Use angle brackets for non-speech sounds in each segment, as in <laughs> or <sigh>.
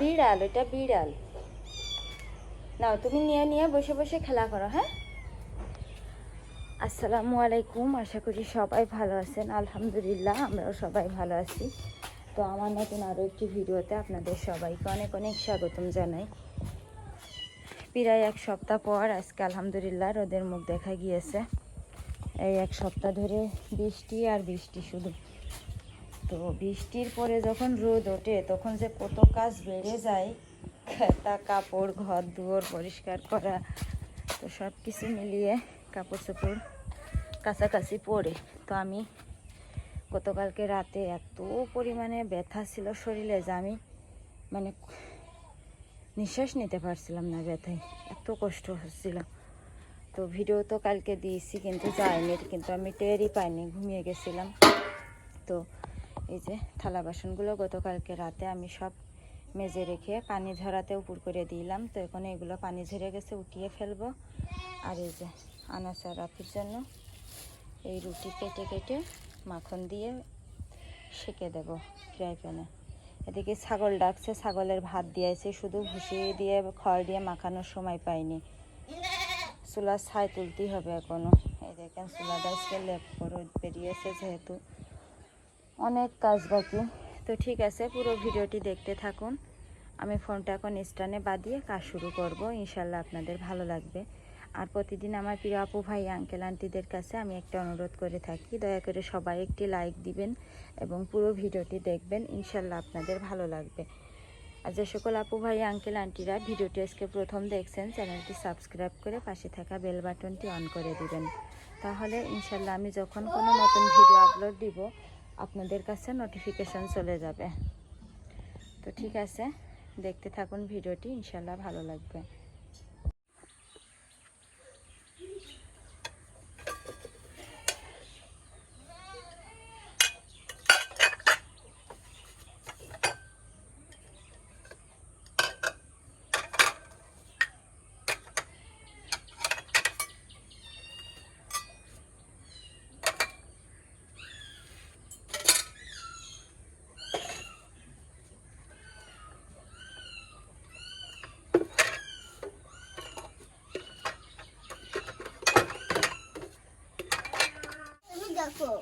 বিড়াল ওটা বিড়াল। নাও, তুমি নিয়ে নিয়ে বসে বসে খেলা করো হ্যাঁ? আসসালামু আলাইকুম, আশা করি সবাই ভালো আছেন। আলহামদুলিল্লাহ, আমরাও সবাই ভালো আছি। তো আমার নতুন আরও একটি ভিডিওতে আপনাদের সবাইকে অনেক অনেক স্বাগতম জানাই। প্রায় এক সপ্তাহ পর আজকে আলহামদুলিল্লাহ রোদের মুখ দেখা গিয়েছে। এই এক সপ্তাহ ধরে বৃষ্টি আর বৃষ্টি শুধু। তো বৃষ্টির পরে যখন রোদ ওঠে, তখন যে কত কাজ বেড়ে যায় তা কাপড়, ঘর দুয়ার পরিষ্কার করা, তো সব কিছু মিলিয়ে কাপড় চোপড় কাছাকাছি পরে তো আমি গতকালকে রাতে এত পরিমাণে ব্যথা ছিল শরীরে যে আমি মানে নিঃশ্বাস নিতে পারছিলাম না ব্যথায়, এত কষ্ট হচ্ছিল। তো ভিডিও তো কালকে দিয়েছি, কিন্তু যায়নি, কিন্তু আমি টেরই পাইনি, ঘুমিয়ে গেছিলাম। তো এই যে থালা বাসনগুলো গতকালকে রাতে আমি সব মেজে রেখে পানি ঝরাতে উপর করে দিলাম। তো এখন এগুলো পানি ঝরে গেছে, উঠিয়ে ফেলব। আর এই যে আনাসা রাফির জন্য এই রুটি কেটে কেটে মাখন দিয়ে সেকে দেব ফ্রাই প্যানে। এদিকে ছাগল ডাকছে, ছাগলের ভাত দিয়েছে, শুধু ভুসি দিয়ে, খড় দিয়ে মাখানোর সময় পাইনি। চুলার ছাই তুলতেই হবে এখনও। এই দেখেন, চুলাটা আজকে লেপ করে বেরিয়েছে যেহেতু। অনেক কাজ বাকি। তো ঠিক আছে, পুরো ভিডিওটি দেখতে থাকুন। আমি ফোনটা এখন স্ট্যান্ডে বাদিয়ে কাজ শুরু করব ইনশাল্লাহ আপনাদের ভালো লাগবে। আর প্রতিদিন আমার প্রিয় আপু ভাই আঙ্কেল আন্টিদের কাছে আমি একটা অনুরোধ করে থাকি, দয়া করে সবাই একটি লাইক দিবেন এবং পুরো ভিডিওটি দেখবেন ইনশাল্লাহ আপনাদের ভালো লাগবে। আর যে সকল আপু ভাই আঙ্কেল আন্টিরা ভিডিওটি আজকে প্রথম দেখছেন, চ্যানেলটি সাবস্ক্রাইব করে পাশে থাকা বেল বাটনটি অন করে দিবেন। তাহলে ইনশাল্লাহ আমি যখন কোনো নতুন ভিডিও আপলোড দিব আপনাদের কাছে নোটিফিকেশান চলে যাবে। তো ঠিক আছে দেখতে থাকুন ভিডিওটি ইনশাল্লাহ ভালো লাগবে। দেখো।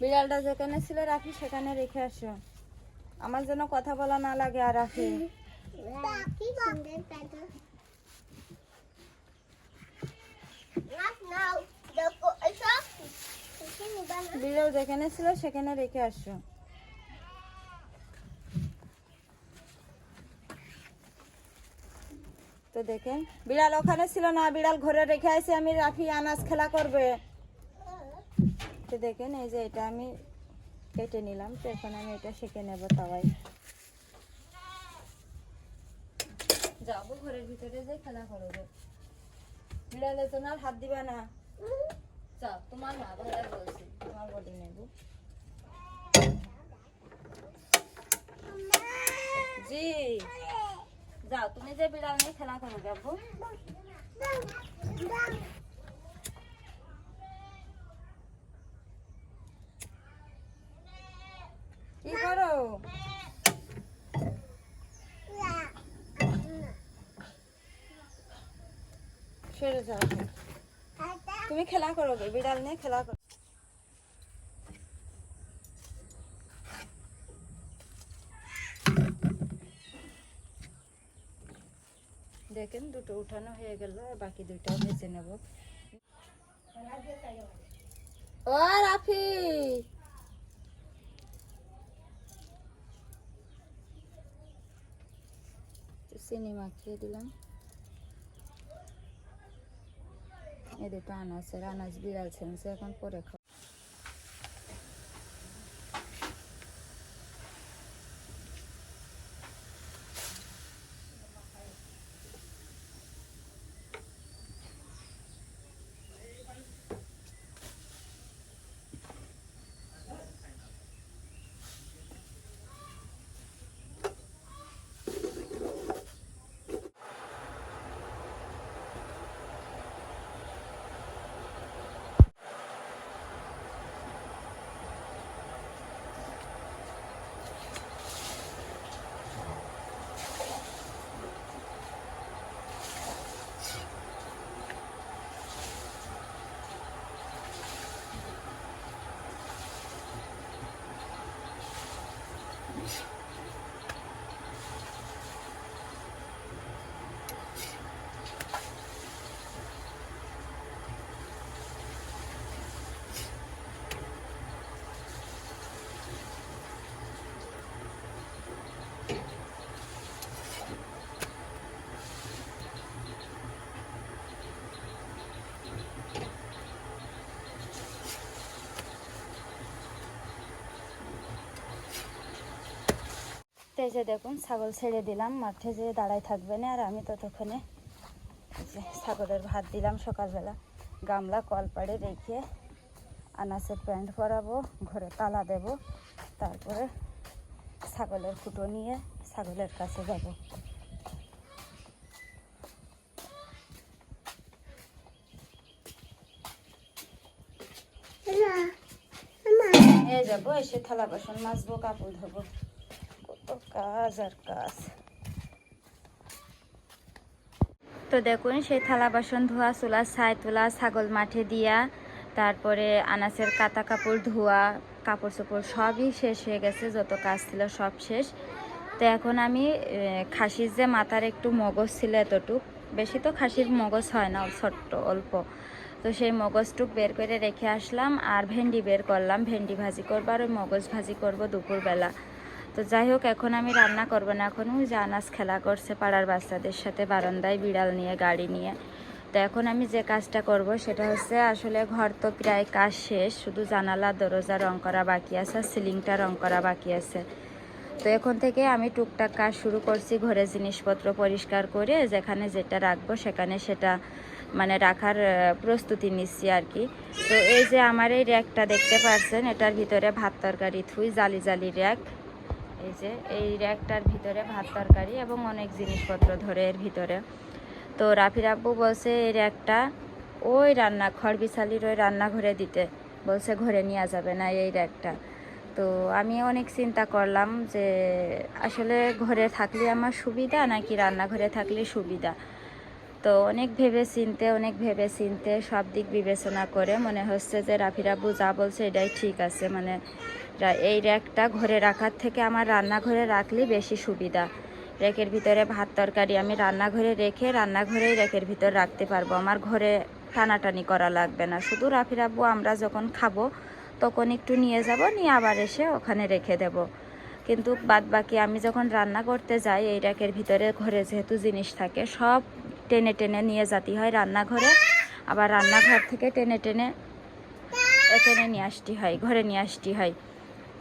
বিড়ালটা যেখানে ছিল রাখি সেখানে রেখে আসো। আমার যেন কথা বলা না লাগে আর রাখি। বিড়াল যেখানে ছিল সেখানে রেখে আসো। তো দেখেন বিড়াল ওখানে ছিল না বিড়াল ঘরে রেখে আসে আমি রাখি আনাজ খেলা করবে। তো দেখেন, এই যে এটা আমি কেটে নিলাম, তো এখন আমি এটা শিখে নেব তাওয়াই যাব ঘরের ভিতরে যে খেলা করবে বিড়ালে তো না হাত দিবা না। যাও তোমার না ভাইয়া বলছি তোমার বডি নেব। জি। যাও, তুমি যে বিড়াল নিয়ে খেলা করো, যাব কি করো সরে যাও তুমি খেলা করো গে, বিড়াল নিয়ে খেলা করো দেখেন দুটো উঠানো হয়ে গেল আর বাকি দুইটাও ভেজে নেব ও রাফি একটু চিনি মাখিয়ে দিলাম এই দুটো আনাজের আনাজ বিড়াল ছেড়েছে এখন পরে এই যে দেখুন ছাগল ছেড়ে দিলাম মাঠে যে দাঁড়ায় থাকবে না আর আমি ততক্ষণে ছাগলের ভাত দিলাম সকালবেলা। গামলা কলপাড়ে রেখে আনাসের প্যান্ট পরাবো ঘরে তালা দেব তারপরে ছাগলের ফুটো নিয়ে ছাগলের কাছে যাব। এ যাব এসে থালা বাসন মাজবো কাপড় ধোবো। তো দেখুন, সেই থালা বাসন ধোয়া, চুলা ছাই তোলা, ছাগল মাঠে দিয়া, তারপরে আনাসের কাতা কাপড় ধোয়া, কাপড় চোপড় সবই শেষ হয়ে গেছে, যত কাজ ছিল সব শেষ। তো এখন আমি খাসির যে মাথার একটু মগজ ছিল এতটুক, বেশি তো খাসির মগজ হয় না, ছোট্ট, অল্প। তো সেই মগজটুক বের করে রেখে আসলাম, আর ভেন্ডি বের করলাম। ভেন্ডি ভাজি করব, আর ওই মগজ ভাজি করব দুপুরবেলা। তো যাই হোক, এখন আমি রান্না করব না এখন। ওই যে আনাজ খেলা করছে পাড়ার বাচ্চাদের সাথে বারান্দায় বিড়াল নিয়ে, গাড়ি নিয়ে। তো এখন আমি যে কাজটা করব সেটা হচ্ছে আসলে ঘর তো প্রায় কাজ শেষ, শুধু জানালা, দরজা রং করা বাকি আছে আর সিলিংটা রং করা বাকি আছে। তো এখন থেকে আমি টুকটাক কাজ শুরু করছি, ঘরের জিনিসপত্র পরিষ্কার করে যেখানে যেটা রাখব সেখানে সেটা মানে রাখার প্রস্তুতি নিচ্ছি আর কি। তো এই যে আমার এই র্যাকটা দেখতে পাচ্ছেন, এটার ভিতরে ভাত তরকারি থুই, জালি জালি র্যাক। এই যে, এই র্যাকটার ভিতরে ভাত তরকারি এবং অনেক জিনিসপত্র ধরে এর ভিতরে। তো রাফির আব্বু বলছে, এই র্যাকটা ওই রান্না খড় বিছালির ওই রান্নাঘরে দিতে। বলছে, ঘরে নেওয়া যাবে না এই র্যাকটা। তো আমি অনেক চিন্তা করলাম যে, আসলে ঘরে থাকলে আমার সুবিধা নাকি রান্নাঘরে থাকলে সুবিধা? তো অনেক ভেবে চিনতে অনেক ভেবে চিনতে সব দিক বিবেচনা করে মনে হচ্ছে যে রাফির আব্বু যা বলছে এটাই ঠিক আছে। মানে এই র্যাকটা ঘরে রাখার থেকে আমার রান্নাঘরে রাখলেই বেশি সুবিধা। র্যাকের ভিতরে ভাত তরকারি আমি রান্নাঘরে রেখে রান্নাঘরেই র্যাকের ভিতর রাখতে পারব। আমার ঘরে টানাটানি করা লাগবে না। শুধু রাফির আব্বু আমরা যখন খাব, তখন একটু নিয়ে যাব, নিয়ে আবার এসে ওখানে রেখে দেব। কিন্তু বাদ বাকি আমি যখন রান্না করতে যাই, এই র্যাকের ভিতরে ঘরে যেহেতু জিনিস থাকে, সব টেনে টেনে নিয়ে যেতে হয় রান্নাঘরে। আবার রান্নাঘর থেকে টেনে টেনে এখানে নিয়ে আসতে হয়, ঘরে নিয়ে আসতে হয়।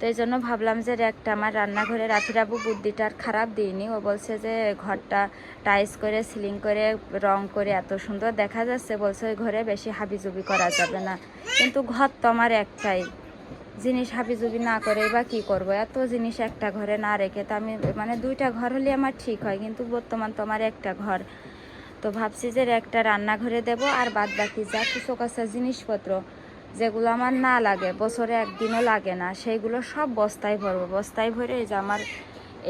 তো এই জন্য ভাবলাম যে র্যাকটা আমার রান্নাঘরে রাফিরাবু বুদ্ধিটা আর খারাপ দিইনি। ও বলছে যে ঘরটা টাইস করে, সিলিং করে, রং করে এত সুন্দর দেখা যাচ্ছে। বলছে ওই ঘরে বেশি হাবিজুবি করা যাবে না। কিন্তু ঘর তো আমার একটাই। জিনিস হাবিজুবি না করে বা কি করব? এত জিনিস একটা ঘরে না রেখে তো আমি মানে দুইটা ঘর হলে আমার ঠিক হয়, কিন্তু বর্তমান তো আমার একটা ঘর। তো ভাবছি যে একটা রান্নাঘরে দেব আর বাদ বাকি যা কিছু কাছা জিনিসপত্র। যেগুলো আমার না লাগে, বছরে একদিনও লাগে না, সেইগুলো সব বস্তায় ভরবো। বস্তায় ভরে এই যে আমার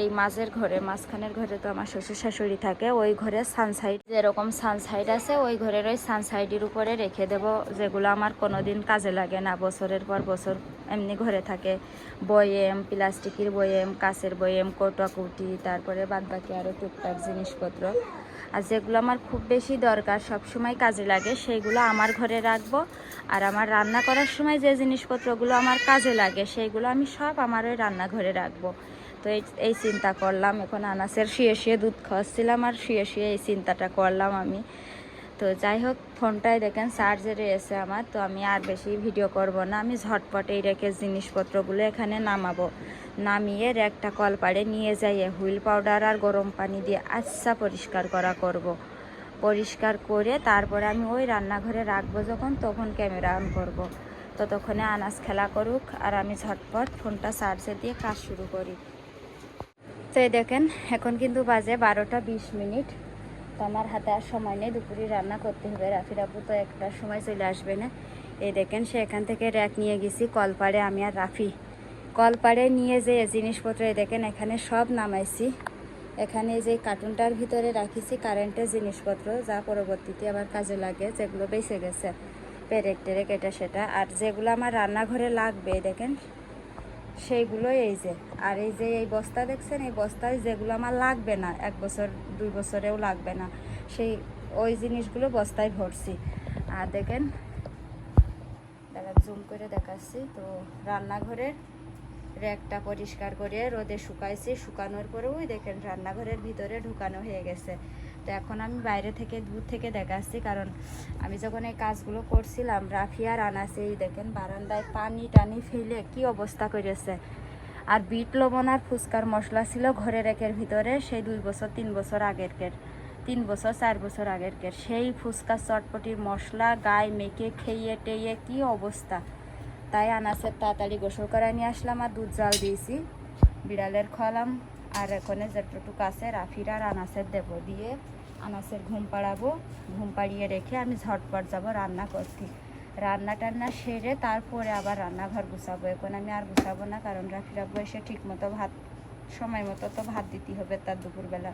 এই মাঝের ঘরে, মাঝখানের ঘরে তো আমার শ্বশুর শাশুড়ি থাকে, ওই ঘরে সানসাইড যেরকম সানসাইড আছে, ওই ঘরের ওই সানসাইডের উপরে রেখে দেব, যেগুলো আমার কোনোদিন কাজে লাগে না। বছরের পর বছর এমনি ঘরে থাকে, বয়েম, প্লাস্টিকের বয়েম, কাঁচের বয়েম কোটাকুটি তারপরে বাদ বাকি আরও টুকটাক জিনিসপত্র। আর যেগুলো আমার খুব বেশি দরকার সব সময় কাজে লাগে, সেইগুলো আমার ঘরে রাখব। আর আমার রান্না করার সময় যে জিনিসপত্রগুলো আমার কাজে লাগে, সেইগুলো আমি সব আমার ওই রান্নাঘরে রাখব। তো এই এই চিন্তা করলাম, এখন আনাসের শুয়ে শুয়ে দুধ খাওয়াচ্ছিলাম আর শুয়ে শুয়ে এই চিন্তাটা করলাম আমি। তো যাই হোক ফোনটাই দেখেন চার্জে রয়েছে আমার, তো আমি আর বেশি ভিডিও করব না আমি ঝটপট এই রেখে জিনিসপত্রগুলো এখানে নামাবো নামিয়ে র্যাকটা কলপাড়ে নিয়ে যাইয়ে হুইল পাউডার আর গরম পানি দিয়ে আচ্ছা পরিষ্কার করা করব। পরিষ্কার করে তারপরে আমি ওই রান্নাঘরে রাখব যখন, তখন ক্যামেরা অন করব। ততক্ষণে আনাজ খেলা করুক আর আমি ঝটপট ফোনটা চার্জে দিয়ে কাজ শুরু করি তো দেখেন, এখন কিন্তু বাজে বারোটা বিশ মিনিট আমার হাতে আর সময় নেই, দুপুরে রান্না করতে হবে। রাফির আব্বু তো একটার সময় চলে আসবে না। এই দেখেন, সে এখান থেকে র্যাক নিয়ে গেছি, কলপাড়ে আমি আর রাফি। কলপাড়ে নিয়ে যে জিনিসপত্র, এই দেখেন, এখানে সব নামাইছি। এখানে যে কার্টুনটার ভিতরে রাখিছি কারেন্টের জিনিসপত্র, যা পরবর্তীতে আবার কাজে লাগে, যেগুলো বেঁচে গেছে। পেরেক টেরেক এটা সেটা। আর যেগুলো আমার রান্নাঘরে লাগবে দেখেন সেইগুলো এই যে। আর এই যে এই বস্তা দেখছেন, এই বস্তায় যেগুলো আমার লাগবে না, এক বছর, দুই বছরেও লাগবে না, সেই ওই জিনিসগুলো বস্তায় ভরছি। আর দেখেন, দাদা জুম করে দেখাচ্ছি। তো রান্নাঘরের র্যাকটা পরিষ্কার করে রোদে শুকাইছি, শুকানোর পরেও দেখেন রান্নাঘরের ভিতরে ঢুকানো হয়ে গেছে। তো এখন আমি বাইরে থেকে দূর থেকে দেখাচ্ছি, কারণ আমি যখন এই কাজগুলো করছিলাম রাফিয়ার আনাসে, এই দেখেন বারান্দায় পানি টানি ফেলে কি অবস্থা করেছে। আর বিট লবণ আর ফুচকার মশলা ছিল ঘরের একের ভিতরে, সেই দুই বছর, তিন বছর আগেরকের, তিন বছর, চার বছর আগেরকের। সেই ফুচকা চটপটির মশলা গায়ে মেখে খেয়ে টেয়ে কি অবস্থা। তাই আনাসের তাড়াতাড়ি গোসল করে নিয়ে আসলাম আর দুধ জাল দিয়েছি। বিড়ালের খাওয়ালাম আর এখানে যেটুকু আছে, রাফির আর আনাসের দেব দিয়ে আনাসের ঘুম পাড়াবো। ঘুম পাড়িয়ে রেখে আমি ঝটপট যাব রান্না করতে। রান্না টান্না সেরে তারপরে আবার রান্নাঘর গুছাবো। এখন আমি আর গুছাবো না, কারণ রাফি রাব্বু এসে ঠিক মতো ভাত, সময় মতো তো ভাত দিতে হবে তার দুপুরবেলা।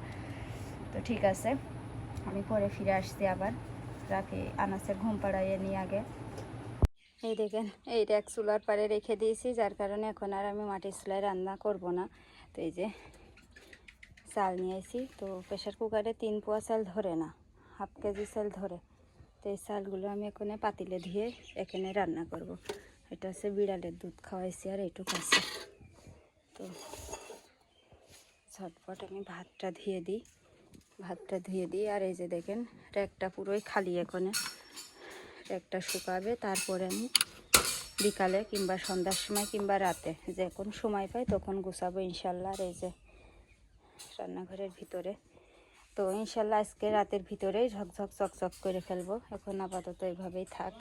তো ঠিক আছে, আমি পরে ফিরে আসছি আবার। রাফি আনাসের ঘুম পাড়াইয়ে নিয়ে আগে। এই দেখেন এইটা এক চুলার পাড়ে রেখে দিয়েছি, যার কারণে এখন আর আমি মাটির চুলায় রান্না করব না। তো এই যে চাল নিয়ে নিয়েছি তো প্রেশার কুকারে তিন পোয়া চাল ধরে না হাফ কেজি চাল ধরে। তো এই চালগুলো আমি এখানে পাতিলে দিয়ে এখানে রান্না করব। এটা হচ্ছে বিড়ালের দুধ খাওয়াইছি আর এইটুকু আছে। তো ঝটপট আমি ভাতটা ধুয়ে দিই। ভাতটা ধুয়ে দিই আর এই যে দেখেন র্যাকটা পুরোই খালি এখানে। র্যাকটা শুকাবে, তারপরে আমি বিকালে কিংবা সন্ধ্যার সময় কিংবা রাতে যখন সময় পাই তখন গুছাবো ইনশাল্লাহ। আর এই যে রান্নাঘরের ভিতরে। তো ইনশাল্লাহ আজকে রাতের ভিতরেই ঝকঝক, চকচক করে ফেলব। এখন আপাতত এইভাবেই থাক।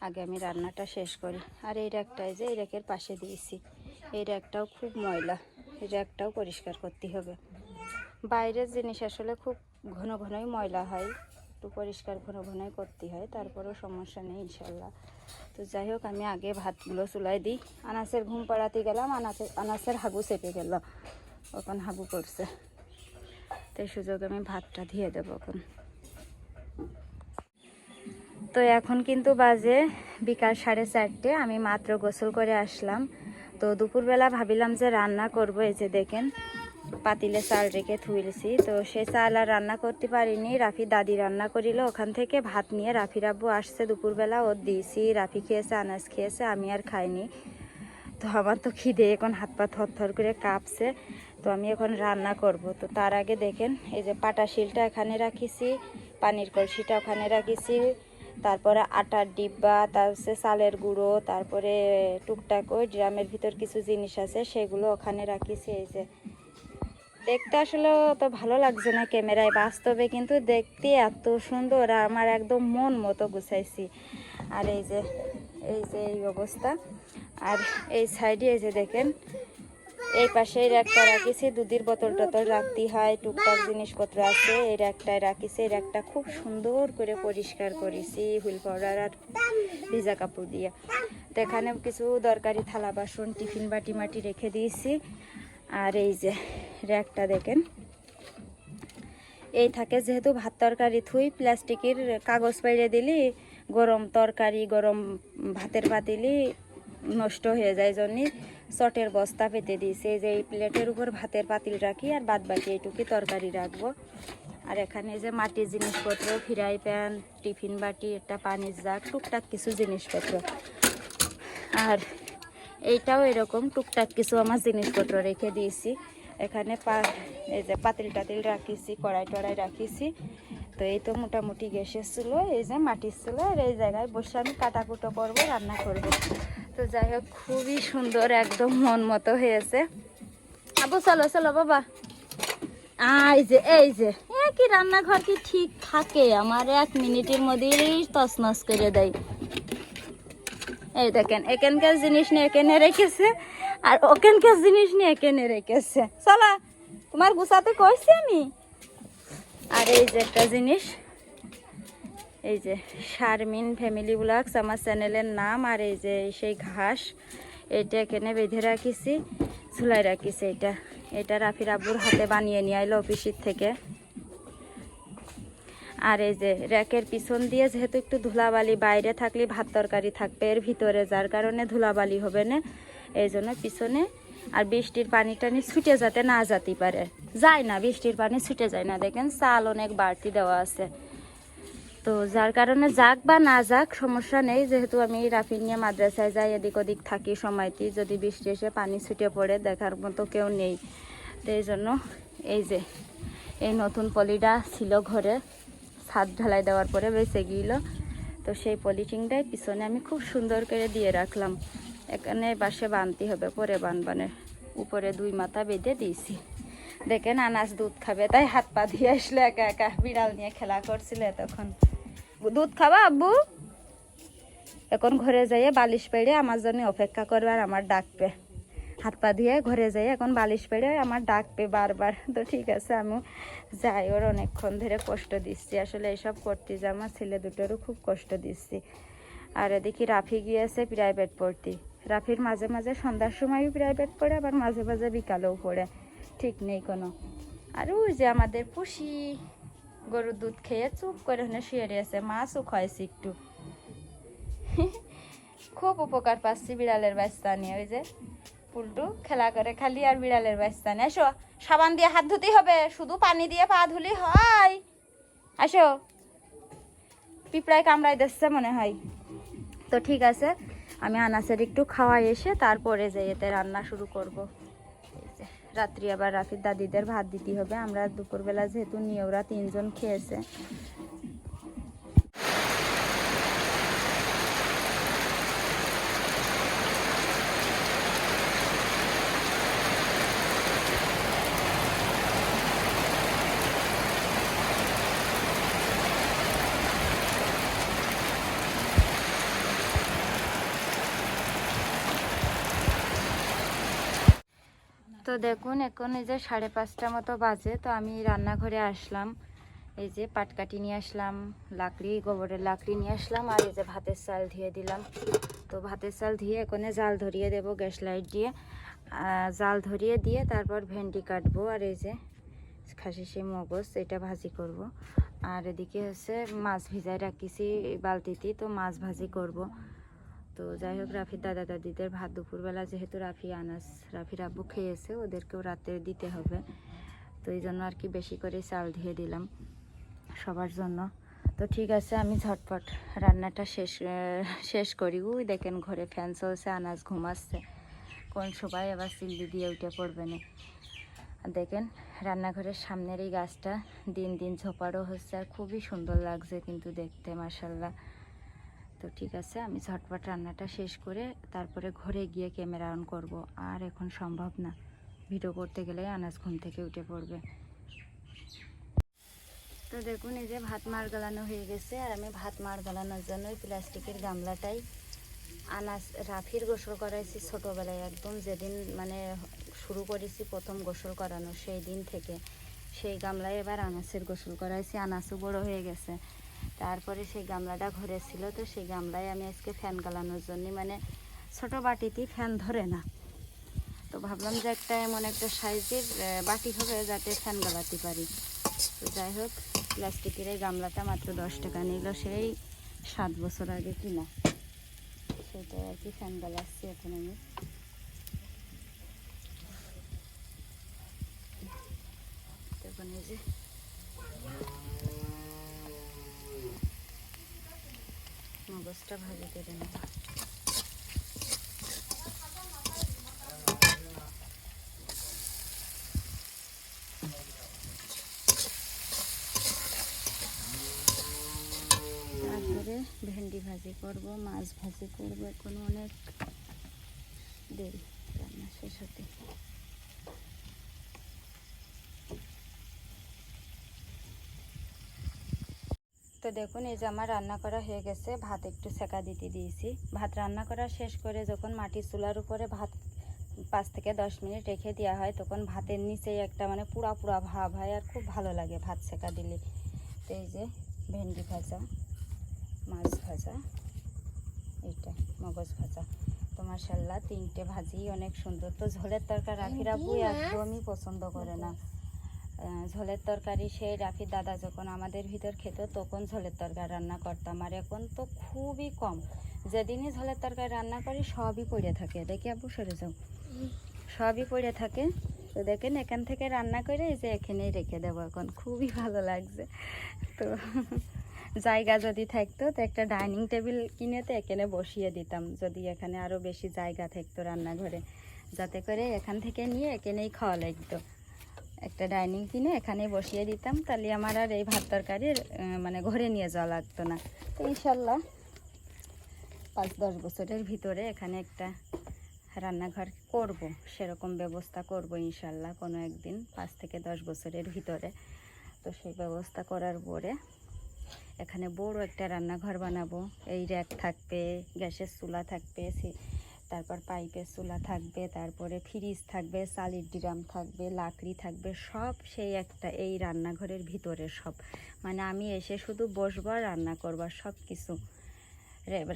আগে আমি রান্নাটা শেষ করি। আর এই র্যাকটাই যে এই র্যাকের পাশে দিয়েছি। এই র্যাকটাও খুব ময়লা। এই র্যাকটাও পরিষ্কার করতে হবে। বাইরের জিনিস আসলে খুব ঘন ঘনই ময়লা হয়। একটু পরিষ্কার ঘন ঘনই করতে হয়। তারপরেও সমস্যা নেই ইনশাল্লাহ। তো যাই হোক, আমি আগে ভাতগুলো চুলাই দিই। আনাসের ঘুম পাড়াতে গেলাম। আনাসের আনাসের হাগু চেপে গেল। এখন হাবু করছে। তো এই সুযোগে আমি ভাতটা ধুয়ে দেবো এখন। তো এখন কিন্তু বাজে বিকাল সাড়ে চারটে, আমি মাত্র গোসল করে আসলাম। তো দুপুরবেলা ভাবিলাম যে রান্না করব, এই যে দেখেন, পাতিলে চাল রেখে থুইলেছি। তো সেই চাল আর রান্না করতে পারিনি, রাফি দাদি রান্না করিল। ওখান থেকে ভাত নিয়ে রাফি রাব্বু আসছে দুপুরবেলা, ও দিয়েছি, রাফি খেয়েছে, আনাজ খেয়েছে, আমি আর খাইনি। তো আমার তো খিদে, এখন হাত পা থর করে কাঁপছে। তো আমি এখন রান্না করব। তো তার আগে দেখেন, এই যে পাটা শিলটা এখানে রাখিছি, পানির কলসিটা ওখানে রাখিছি, তারপরে আটার ডিব্বা, তার হচ্ছে চালের গুঁড়ো, তারপরে টুকটাক ওই ড্রামের ভিতর কিছু জিনিস আছে, সেগুলো ওখানে রাখিছি, এই যে। দেখতে আসলে তো ভালো লাগছে না ক্যামেরায়, বাস্তবে কিন্তু দেখতে এত সুন্দর আর আমার একদম মন মতো গুছাইছি। আর এই যে এই যে এই অবস্থা। আর এই সাইডে এই যে দেখেন এই পাশে এই র্যাকটা রাখিছি, দুধের বোতল টোতল রাখতে হয়, টুকটাক জিনিসপত্র আছে, এই র্যাকটায় রাখিছি, এই র্যাকটা খুব সুন্দর করে পরিষ্কার করেছি, হুইল পাউডার আর ভিজা কাপড় দিয়ে। তো এখানে কিছু দরকারি থালা বাসন, টিফিন বাটি মাটি রেখে দিয়েছি। আর এই যে, র্যাকটা দেখেন। এই থাকে যেহেতু ভাত তরকারি থুই, প্লাস্টিকের কাগজ পাইরে দিলি, গরম তরকারি, গরম ভাতের পাতিলি, নষ্ট হয়ে যায় জন্যে। চটের বস্তা পেতে দিয়েছি যে এই প্লেটের উপর ভাতের পাতিল রাখি আর বাদ বাকি এইটুকি তরকারি রাখব। আর এখানে যে মাটির জিনিসপত্র, ফ্রাই প্যান, টিফিন বাটি, একটা পানির জাগ, টুকটাক কিছু জিনিসপত্র। আর এইটাও এরকম টুকটাক কিছু আমার জিনিসপত্র রেখে দিয়েছি। এখানে পা, এই যে পাতিল টাতিল রাখিছি, কড়াই টড়াই রাখিছি। তো এই তো মোটামুটি গ্যাসের ছিল এই যে মাটির ছিল আর এই জায়গায় বসে আমি কাটাকুটো করব, রান্না করব। তো যাই হোক, খুবই সুন্দর, একদম মন মতো হয়েছে। আবু, চলো চলো, বাবা। এই যে এই যে। কি রান্নাঘর কি ঠিক থাকে? আমার এক মিনিটের মধ্যেই তছনছ করে দেয়। এই দেখেন এখানকার জিনিস নিয়ে এখানে রেখেছে, আর ওখানকার জিনিস নিয়ে এখানে রেখেছে। চলা, তোমার গুছাতে কইছি আমি। আর এই যে একটা জিনিস। এই যে শারমিন ফ্যামিলি ব্লগস, আমার চ্যানেলের নাম আর এই যে সেই ঘাস, এটা এখানে বেঁধে রাখিছি, ঝুলাই রাখিছি এটা। এটা রাফির আব্বুর হাতে বানিয়ে নিয়ে আইলো অফিসের থেকে। আর এই যে র্যাকের পিছন দিয়ে যেহেতু একটু ধুলাবালি, বাইরে থাকলে ভাত তরকারি থাকবে, এর ভিতরে যার কারণে ধুলাবালি হবে না, এই জন্য পিছনে আর বৃষ্টির পানি টানি ছুটে যাতে না যেতে পারে। যায় না, বৃষ্টির পানি ছুটে যায় না। দেখেন চাল অনেক বাড়তি দেওয়া আছে। তো যার কারণে যাক বা না যাক, সমস্যা নেই। যেহেতু আমি রাফি নিয়ে মাদ্রাসায় যাই, এদিক ওদিক থাকি সময়টি। যদি বৃষ্টি এসে পানি ছুটে পড়ে, দেখার মতো কেউ নেই। তো এই জন্য এই যে, এই নতুন পলিটা ছিল ঘরে, ছাদ ঢালাই দেওয়ার পরে বেঁচে গিয়েল। তো সেই পলিথিনটাই পিছনে আমি খুব সুন্দর করে দিয়ে রাখলাম। এখানে বাসে বানতে হবে, পরে বানবানে উপরে দুই মাথা বেঁধে দিয়েছি। দেখেন আনাজ দুধ খাবে। তাই হাত পা দিয়ে আসলে একা একা বিড়াল নিয়ে খেলা করছিল তখন দুধ খাবা আব্বু? এখন ঘরে যাইয়ে বালিশ পেড়ে আমার জন্য অপেক্ষা করবে আর আমার ডাকবে। হাত পা দিয়ে ঘরে যাই এখন বালিশ পেড়ে আমার ডাকবে বারবার। তো ঠিক আছে আমি যাই, ওর অনেকক্ষণ ধরে কষ্ট দিচ্ছি। আসলে এসব করতে যে আমার ছেলে দুটোরও খুব কষ্ট দিচ্ছি। আর এদিকে রাফি গিয়েছে প্রাইভেট পড়তে। রাফির মাঝে মাঝে সন্ধ্যার সময়ও প্রাইভেট পড়ে, আবার মাঝে মাঝে বিকালেও পড়ে। ঠিক নেই কোনো। আর ওই যে আমাদের পুষি গরুর দুধ খেয়ে চুপ করে ওখানে শুয়ে রয়েছে মাছও খাইছি একটু। <laughs> খুব উপকার পাচ্ছি বিড়ালের বাচ্চা নিয়ে, ওই যে পুলটু খেলা করে খালি আর বিড়ালের বাচ্চা নিয়ে। আসো সাবান দিয়ে হাত ধুতেই হবে, শুধু পানি দিয়ে পা ধুলি হয়। আসো পিঁপড়ায় কামড়াই দিচ্ছে মনে হয়। তো ঠিক আছে, আমি আনাসের একটু খাওয়াই এসে তারপরে যে এতে রান্না শুরু করব। রাত্রি আবার রাফির দাদিদের ভাত দিতে হবে। আমরা দুপুরবেলা যেহেতু নিয়েওরা তিনজন খেয়েছে তো দেখুন, এখন এই যে সাড়ে পাঁচটা মতো বাজে, তো আমি রান্নাঘরে আসলাম। এই যে পাটকাটি নিয়ে আসলাম, লাকড়ি, গোবরের লাকড়ি নিয়ে আসলাম, আর এই যে ভাতের চাল ধুয়ে দিলাম। তো ভাতের চাল ধুয়ে এখানে জাল ধরিয়ে দেবো গ্যাস লাইট দিয়ে। জাল ধরিয়ে দিয়ে তারপর ভেন্ডি কাটবো, আর এই যে খাসি সেই মগজ, এটা ভাজি করব। আর এদিকে হচ্ছে মাছ ভিজায় রাখিছি বালতিতে, তো মাছ ভাজি করব। তো যাই হোক রাফির দাদা দাদিদের ভাত দুপুরবেলা যেহেতু রাফি আনাস, রাফির আব্বু খেয়েছে, ওদেরকেও রাতে দিতে হবে। তো এই জন্য আর কি বেশি করে চাল দিয়ে দিলাম সবার জন্য। তো ঠিক আছে, আমি ঝটপট রান্নাটা শেষ শেষ করি। ওই দেখেন ঘরে ফ্যান চলছে আনাজ ঘুমাচ্ছে। কোন সবাই আবার সিল্লি দিয়ে উঠে পড়বে না। দেখেন রান্নাঘরের সামনের এই গাছটা দিন দিন ঝোপাড়ো হচ্ছে, আর খুবই সুন্দর লাগছে কিন্তু দেখতে মাসাল্লাহ তো ঠিক আছে, আমি ঝটপট রান্নাটা শেষ করে তারপরে ঘরে গিয়ে ক্যামেরা অন করব। আর এখন সম্ভব না, ভিডিও করতে গেলে আনাজ ঘুম থেকে উঠে পড়বে। তো দেখুন, এই যে ভাত মার গালানো হয়ে গেছে, আর আমি ভাত মার গালানোর জন্য প্লাস্টিকের গামলাটাই আনাজ, রাফির গোসল করাইছি ছোটোবেলায় একদম, যেদিন মানে শুরু করেছি প্রথম গোসল করানো, সেই দিন থেকে। সেই গামলায় এবার আনাসের গোসল করাইছি, আনাসও বড় হয়ে গেছে। তারপরে সেই গামলাটা ঘরে ছিল, তো সেই গামলায় আমি আজকে ফ্যান গালানোর জন্য মানে ছোট বাটিতেই ফ্যান ধরে না। তো ভাবলাম যে একটা এমন একটা সাইজের বাটি হবে যাতে ফ্যান গালাতে পারি। তো যাই হোক, প্লাস্টিকের এই গামলাটা মাত্র দশ টাকা নিল সেই সাত বছর আগে কিনা। সেটাই আর কি ফ্যান গালাচ্ছি এখন আমি। দেখুন এই যে। মগজটা ভাজি করে নেব। তারপরে ভেন্ডি ভাজি করব, মাছ ভাজি করব, এখন অনেক দেরি রান্না শেষ হতে। তো দেখুন এই যে আমার রান্না করা হয়ে গেছে। ভাত একটু সেকা দিতে দিয়েছি। ভাত রান্না করা শেষ করে যখন মাটির চুলার উপরে ভাত পাঁচ থেকে দশ মিনিট রেখে দেওয়া হয় তখন ভাতের নিচেই একটা মানে পুরা পুরা ভাব হয় আর খুব ভালো লাগে ভাত সেকা দিলে। তো এই যে ভেন্ডি ভাজা মাছ ভাজা এটা মগজ ভাজা। তো মাসাল্লাহ তিনটে ভাজি অনেক সুন্দর। তো ঝোলের তরকার রাফির আব্বু একদমই পছন্দ করে না। ঝোলের তরকারি সেই রাফির দাদা যখন আমাদের ভিতর খেত, তখন ঝোলের তরকারি রান্না করতাম। আর এখন তো খুবই কম। যেদিনই ঝোলের তরকারি রান্না করি, সবই পড়ে থাকে। দেখি আব্বু, সরে যাও। সবই পড়ে থাকে। তো দেখেন, এখান থেকে রান্না করে এই যে এখানেই রেখে দেবো এখন। খুবই ভালো লাগছে। তো জায়গা যদি থাকতো, তো একটা ডাইনিং টেবিল কিনে তো এখানে বসিয়ে দিতাম। যদি এখানে আরও বেশি জায়গা থাকতো রান্নাঘরে, যাতে করে এখান থেকে নিয়ে এখানেই খাওয়া লাগতো। একটা ডাইনিং কিনে এখানে বসিয়ে দিতাম। তাহলে আমার আর এই ভাত তরকারির মানে ঘরে নিয়ে যাওয়া লাগতো না। তো ইনশাল্লাহ পাঁচ দশ বছরের ভিতরে এখানে একটা রান্নাঘর করব, সেরকম ব্যবস্থা করব ইনশাল্লাহ কোনো একদিন, পাঁচ থেকে দশ বছরের ভিতরে। তো সেই ব্যবস্থা করার পরে এখানে বড় একটা রান্নাঘর বানাবো। এই র্যাক থাকবে, গ্যাসের চুলা থাকবে তারপর পাইপের চুলা থাকবে, তারপরে ফ্রিজ থাকবে, চালির ড্রাম থাকবে, লাকড়ি থাকবে, সব সেই একটা এই রান্নাঘরের ভিতরে সব। মানে আমি এসে শুধু বসবো রান্না করব সব কিছু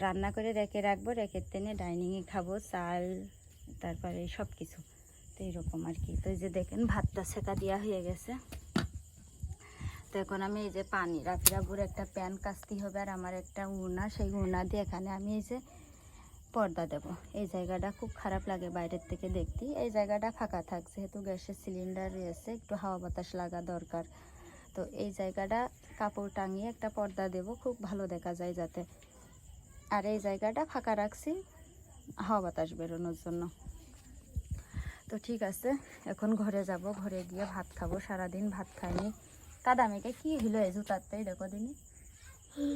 রান্না করে রেখে রাখব, রেখে টেনে ডাইনিংয়ে খাব, চাল, তারপরে এই সব কিছু তো এইরকম আর কি। তো এই যে দেখেন, ভাতটা সেকা দেওয়া হয়ে গেছে। তো এখন আমি এই যে পানি রাফি রাবুর একটা প্যান কাচতে হবে আর আমার একটা উনা, সেই উনা দিয়ে এখানে আমি এই যে পর্দা দেব। এই জায়গাটা খুব খারাপ লাগে বাইরের থেকে দেখতে। এই জায়গাটা ফাঁকা থাক, যেহেতু গ্যাসের সিলিন্ডার রয়েছে, একটু হাওয়া বাতাস লাগা দরকার। তো এই জায়গাটা কাপড় টাঙিয়ে একটা পর্দা দেব, খুব ভালো দেখা যায় যাতে। আর এই জায়গাটা ফাঁকা রাখছি, হাওয়া বাতাস বেরোনোর জন্য। তো ঠিক আছে, এখন ঘরে যাব, ঘরে গিয়ে ভাত খাব। সারাদিন ভাত খাইনি। কাদা মেঘে কি হইল এই জুতারটাই দেখো দিনি।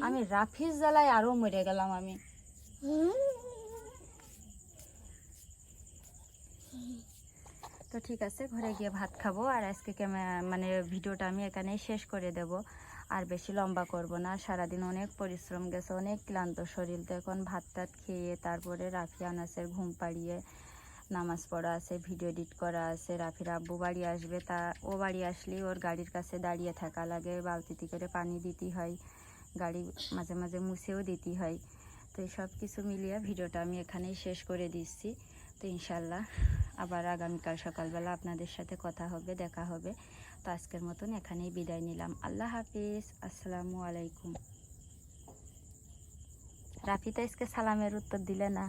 আমি রাফিস জ্বালায় আরও মরে গেলাম আমি। তো ঠিক আছে, ঘরে গিয়ে ভাত খাব আর আজকে মানে ভিডিওটা আমি এখানেই শেষ করে দেব। আর বেশি লম্বা করব না, সারাদিন অনেক পরিশ্রম গেছে, অনেক ক্লান্ত শরীর। তো এখন ভাত টাত খেয়ে তারপরে রাফি আনাসের ঘুম পাড়িয়ে, নামাজ পড়া আছে, ভিডিও এডিট করা আছে, রাফির আব্বু বাড়ি আসবে, তা ও বাড়ি আসলেই ওর গাড়ির কাছে দাঁড়িয়ে থাকা লাগে, বালতিতে করে পানি দিতে হয়, গাড়ি মাঝে মাঝে মুছেও দিতে হয়। তো এই সব কিছু মিলিয়ে ভিডিওটা আমি এখানেই শেষ করে দিচ্ছি। তো ইনশাল্লাহ। আবার আগামীকাল সকালবেলা আপনাদের সাথে কথা হবে, দেখা হবে। তো আজকের মতন এখানেই বিদায় নিলাম। আল্লাহ হাফিজ। আসসালামু আলাইকুম। রাফি তো আজকে সালামের উত্তর দিলে না?